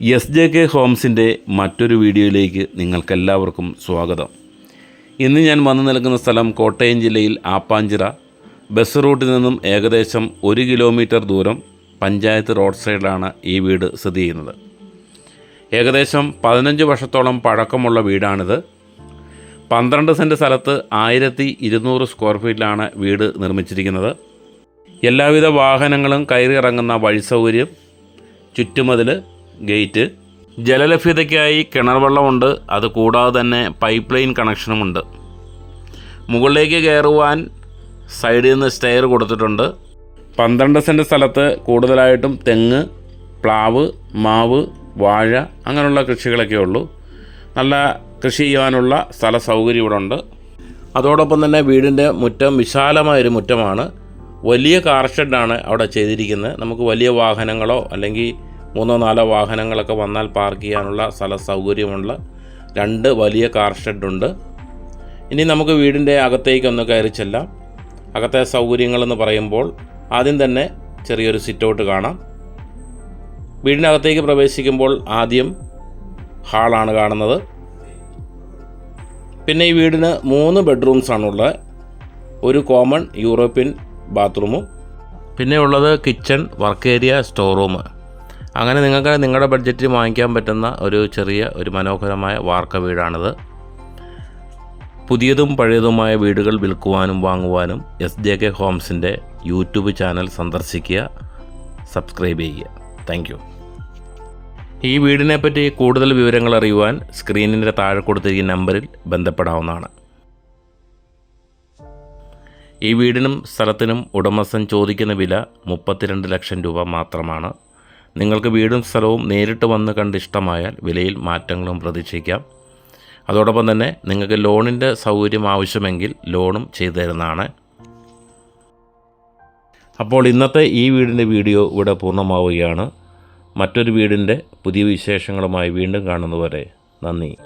S J K ഹോംസിന്റെ മറ്റൊരു വീഡിയോയിലേക്ക് നിങ്ങൾക്കെല്ലാവർക്കും സ്വാഗതം. ഇന്ന് ഞാൻ വന്നു നിൽക്കുന്ന സ്ഥലം കോട്ടയം ജില്ലയിൽ ആപ്പാഞ്ചിറ. ബസ് റൂട്ടിൽ നിന്നും ഏകദേശം ഒരു കിലോമീറ്റർ ദൂരം പഞ്ചായത്ത് റോഡ് സൈഡിലാണ് ഈ വീട് സ്ഥിതി ചെയ്യുന്നത്. ഏകദേശം പതിനഞ്ച് വർഷത്തോളം പഴക്കമുള്ള വീടാണിത്. പന്ത്രണ്ട് സെന്റ് സ്ഥലത്ത് ആയിരത്തി ഇരുന്നൂറ് സ്ക്വയർ ഫീറ്റിലാണ് വീട് നിർമ്മിച്ചിരിക്കുന്നത്. എല്ലാവിധ വാഹനങ്ങളും കയറിയിറങ്ങുന്ന വഴി സൗകര്യം ചുറ്റുമതിൽ ഗേറ്റ്. ജലലഭ്യതയ്ക്കായി കിണർ വെള്ളമുണ്ട്. അത് കൂടാതെ തന്നെ പൈപ്പ് ലൈൻ കണക്ഷനുമുണ്ട് മുകളിലേക്ക് കയറുവാൻ സൈഡിൽ നിന്ന് സ്റ്റെയർ കൊടുത്തിട്ടുണ്ട്. പന്ത്രണ്ട് സെന്റ് സ്ഥലത്ത് കൂടുതലായിട്ടും തെങ്ങ് പ്ലാവ് മാവ് വാഴ അങ്ങനെയുള്ള കൃഷികളൊക്കെ ഉള്ളൂ. നല്ല കൃഷി ചെയ്യാനുള്ള സ്ഥല സൗകര്യം ഇവിടെ ഉണ്ട്. അതോടൊപ്പം തന്നെ വീടിന്റെ മുറ്റം വിശാലമായൊരു മുറ്റമാണ്. വലിയ കാർ ഷെഡാണ് അവിടെ ചെയ്തിരിക്കുന്നത്. നമുക്ക് വലിയ വാഹനങ്ങളോ അല്ലെങ്കിൽ മൂന്നോ നാലോ വാഹനങ്ങളൊക്കെ വന്നാൽ പാർക്ക് ചെയ്യാനുള്ള സ്ഥല സൗകര്യമുള്ള രണ്ട് വലിയ കാർ ഷെഡുണ്ട് ഇനി നമുക്ക് വീടിന്റെ അകത്തേക്കൊന്ന് കയറി ചെല്ലാം. അകത്തെ സൗകര്യങ്ങളെന്ന് പറയുമ്പോൾ ആദ്യം തന്നെ ചെറിയൊരു സിറ്റൗട്ട് കാണാം. വീടിന്റെ അകത്തേക്ക് പ്രവേശിക്കുമ്പോൾ ആദ്യം ഹാളാണ് കാണുന്നത്. പിന്നെ ഈ വീടിന് മൂന്ന് ബെഡ്റൂംസ് ആണുള്ളത്. ഒരു കോമൺ യൂറോപ്യൻ ബാത്റൂമും പിന്നെ ഉള്ളത് kitchen work area store room അങ്ങനെ നിങ്ങൾക്ക് നിങ്ങളുടെ ബഡ്ജറ്റിൽ വാങ്ങിക്കാൻ പറ്റുന്ന ഒരു ചെറിയ ഒരു മനോഹരമായ വാർക്ക വീടാണിത്. പുതിയതും പഴയതുമായ വീടുകൾ വിൽക്കുവാനും വാങ്ങുവാനും എസ് ജെ കെ ഹോംസിന്റെ യൂട്യൂബ് ചാനൽ സന്ദർശിക്കുക സബ്സ്ക്രൈബ് ചെയ്യുക. Thank you. ഈ വീടിനെപ്പറ്റി കൂടുതൽ വിവരങ്ങൾ അറിയുവാൻ സ്ക്രീനിന്റെ താഴെ കൊടുത്തിരിക്കുന്ന നമ്പറിൽ ബന്ധപ്പെടാവുന്നതാണ്. ഈ വീടിനും സ്ഥലത്തിനും ഉടമസ്ഥൻ ചോദിക്കുന്ന വില മുപ്പത്തിരണ്ട് ലക്ഷം രൂപ മാത്രമാണ്. നിങ്ങൾക്ക് വീടും സ്ഥലവും നേരിട്ട് വന്ന് കണ്ട് ഇഷ്ടമായാൽ വിലയിൽ മാറ്റങ്ങളും പ്രതീക്ഷിക്കാം. അതോടൊപ്പം തന്നെ നിങ്ങൾക്ക് ലോണിന്റെ സൗകര്യം ആവശ്യമെങ്കിൽ ലോണും ചെയ്തു തരുന്നതാണ്. അപ്പോൾ ഇന്നത്തെ ഈ വീടിന്റെ വീഡിയോ ഇവിടെ പൂർണമാവുകയാണ്. മറ്റൊരു വീടിന്റെ പുതിയ വിശേഷങ്ങളുമായി വീണ്ടും കാണുന്നവരെ നന്ദി.